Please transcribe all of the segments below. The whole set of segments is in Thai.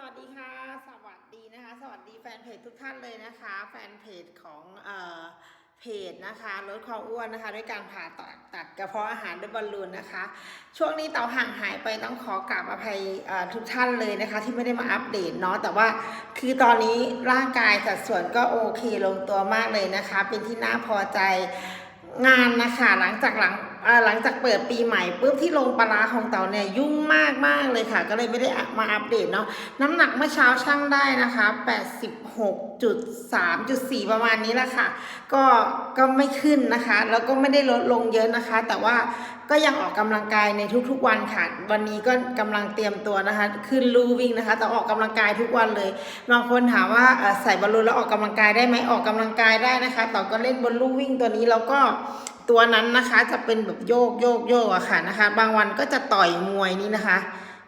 สวัสดีค่ะ สวัสดีนะคะ สวัสดีแฟนเพจทุกท่านเลยนะคะ แฟนเพจของเอ่อเพจนะคะลดความอ้วนนะคะ ด้วยการผ่าตัดตัดกระเพาะอาหารด้วยบอลลูนนะคะ ช่วงนี้เต่าห่างหายไปต้องขอกราบอภัยทุกท่านเลยนะคะ ที่ไม่ได้มาอัปเดตเนาะแต่ว่าคือตอนนี้ร่างกายสัดส่วนก็โอเคลงตัวมากเลยนะคะ เป็นที่น่าพอใจ งานนะคะหลังจากหลังหลังจากเปิดปีใหม่ปุ๊บที่ลงปลาราของเต่าเนี่ยยุ่งมากมากเลยค่ะ ก็เลยไม่ได้มาอัปเดตเนาะน้ำหนักเมื่อเช้าช่างได้นะคะ 86.3.4 ประมาณนี้แหละค่ะ ก็ก็ไม่ขึ้นนะคะ แล้วก็ไม่ได้ลดลงเยอะนะคะ แต่ว่า ก็ยังออกกำลังกายในทุกๆวันค่ะ วันนี้ก็กำลังเตรียมตัวนะคะ ขึ้นลู่วิ่งนะคะ แต่ออกกำลังกายทุกวันเลย บางคนถามว่าใส่บอลลูนแล้วออกกำลังกายได้ไหมออกกำลังกายได้นะคะต่อก็เล่นบนลู่วิ่งตัวนี้แล้วก็ตัวนั้นนะคะจะเป็นแบบโยกโยกโยกอะค่ะนะคะ บางวันก็จะต่อยมวยนี่นะคะ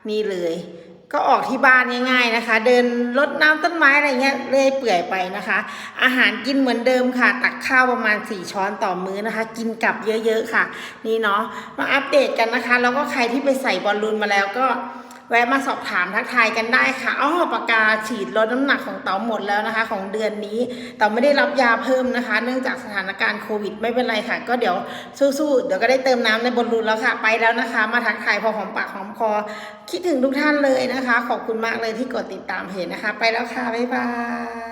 นี่เลย ก็ออกที่บ้านง่ายๆนะคะ เดินรดน้ำต้นไม้อะไรเงี้ยเรื่อยเปื่อยไปนะคะ อาหารกินเหมือนเดิมค่ะ ตักข้าวประมาณ 4 ช้อนต่อมื้อนะคะ กินกลับเยอะๆค่ะ นี่เนาะมาอัปเดตกันนะคะ แล้วก็ใครที่ไปใส่บอลลูนมาแล้วก็ แวะมาสอบถามทักทายกันได้ค่ะอ้อปากกาฉีดลดน้ำหนักของเต๋าหมดแล้วนะคะ ของเดือนนี้เต๋าไม่ได้รับยาเพิ่มนะคะ เนื่องจากสถานการณ์โควิดไม่เป็นไรค่ะ ก็เดี๋ยวสู้ๆเดี๋ยวก็ได้เติมน้ำในบอลลูนแล้วค่ะ ไปแล้วนะคะ มาทักทายพอหอมปากหอมคอคิดถึงทุกท่านเลยนะคะ ขอบคุณมากเลยที่กดติดตามเพจนะคะ ไปแล้วค่ะบ๊ายบาย